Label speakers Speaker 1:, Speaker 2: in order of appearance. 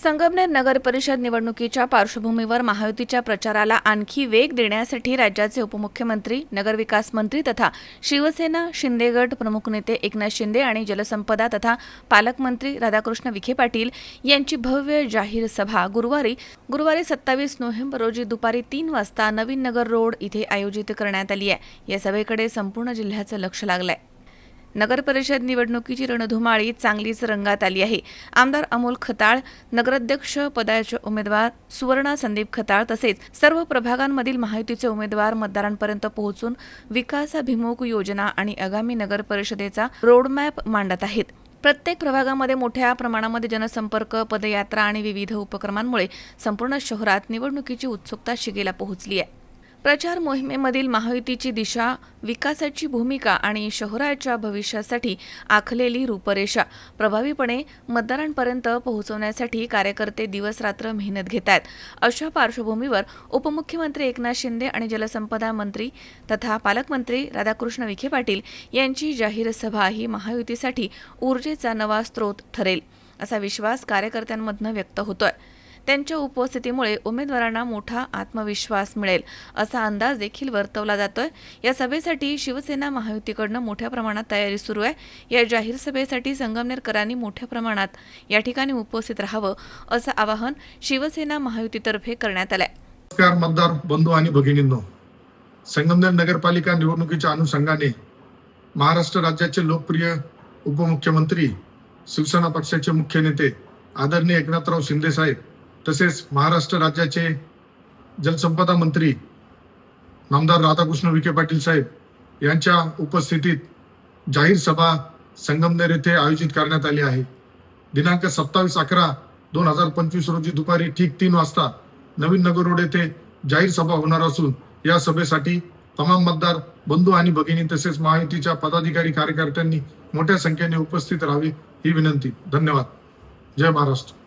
Speaker 1: संगमनेर नगर परिषद निवडणुकीच्या पार्श्वभूमीवर महायुतीच्या प्रचाराला आणखी वेग देण्यासाठी राज्याचे उपमुख्यमंत्री नगरविकास मंत्री तथा शिवसेना शिंदे गट प्रमुख नेते एकनाथ शिंदे आणि जलसंपदा तथा पालकमंत्री राधाकृष्ण विखे पाटील यांची भव्य जाहीर सभा गुरुवारी गुरुवारी सत्तावीस नोव्हेंबर रोजी दुपारी तीन वाजता नवीन नगर रोड इथे आयोजित करण्यात आली आहे. या सभेकडे संपूर्ण जिल्ह्याचं लक्ष लागलं आहे नगरपरिषद निवडणुकीची रणधुमाळी चांगलीच रंगात आली आहे. आमदार अमोल खताळ नगराध्यक्ष पदाचे उमेदवार सुवर्णा संदीप खताळ तसेच सर्व प्रभागांमधील महायुतीचे उमेदवार मतदारांपर्यंत पोहोचून विकासाभिमुख योजना आणि आगामी नगर परिषदेचा रोडमॅप मांडत आहेत. प्रत्येक प्रभागामध्ये मोठ्या प्रमाणामध्ये जनसंपर्क पदयात्रा आणि विविध उपक्रमांमुळे संपूर्ण शहरात निवडणुकीची उत्सुकता शिगेला पोहोचली आहे. प्रचार मोहिमेमधील महायुतीची दिशा विकासाची भूमिका आणि शहराच्या भविष्यासाठी आखलेली रूपरेषा प्रभावीपणे मतदारांपर्यंत पोहोचवण्यासाठी कार्यकर्ते दिवसरात्र मेहनत घेत आहेत अशा पार्श्वभूमीवर उपमुख्यमंत्री एकनाथ शिंदे आणि जलसंपदा मंत्री तथा पालकमंत्री राधाकृष्ण विखे पाटील यांची जाहीर सभा ही महायुतीसाठी ऊर्जेचा नवा स्रोत ठरेल असा विश्वास कार्यकर्त्यांमधनं व्यक्त होतोय. त्यांच्या उपस्थितीमुळे उमेदवारांना मोठा आत्मविश्वास मिळेल असा अंदाज देखील वर्तवला जातोय. या सभेसाठी शिवसेना महायुतीकडनं मोठ्या प्रमाणात तयारी सुरू आहे. या जाहीर सभेसाठी संगमनेरकरांनी मोठ्या प्रमाणात या ठिकाणी उपस्थित राहावं असं आवाहन शिवसेना महायुतीतर्फे करण्यात आलंय.
Speaker 2: नमस्कार मतदार बंधू आणि भगिनींनो. संगमनेर नगरपालिका निवडणुकीच्या अनुषंगाने महाराष्ट्र राज्याचे लोकप्रिय उपमुख्यमंत्री शिवसेना पक्षाचे मुख्य नेते आदरणीय एकनाथराव शिंदे साहेब तसेच महाराष्ट्र राज्याचे जलसंपदा मंत्री नामदार राधाकृष्ण विखे पाटील साहेब यांच्या उपस्थितीत जाहीर सभा संगमनेर येथे आयोजित करण्यात आली आहे. दिनांक सत्तावीस अकरा दोन हजार पंचवीस रोजी दुपारी ठीक तीन वाजता नवीन नगर रोड येथे जाहीर सभा होणार असून या सभेसाठी तमाम मतदार बंधू आणि भगिनी तसेच महायुतीच्या पदाधिकारी कार्यकर्त्यांनी मोठ्या संख्येने उपस्थित राहावी ही विनंती. धन्यवाद. जय महाराष्ट्र.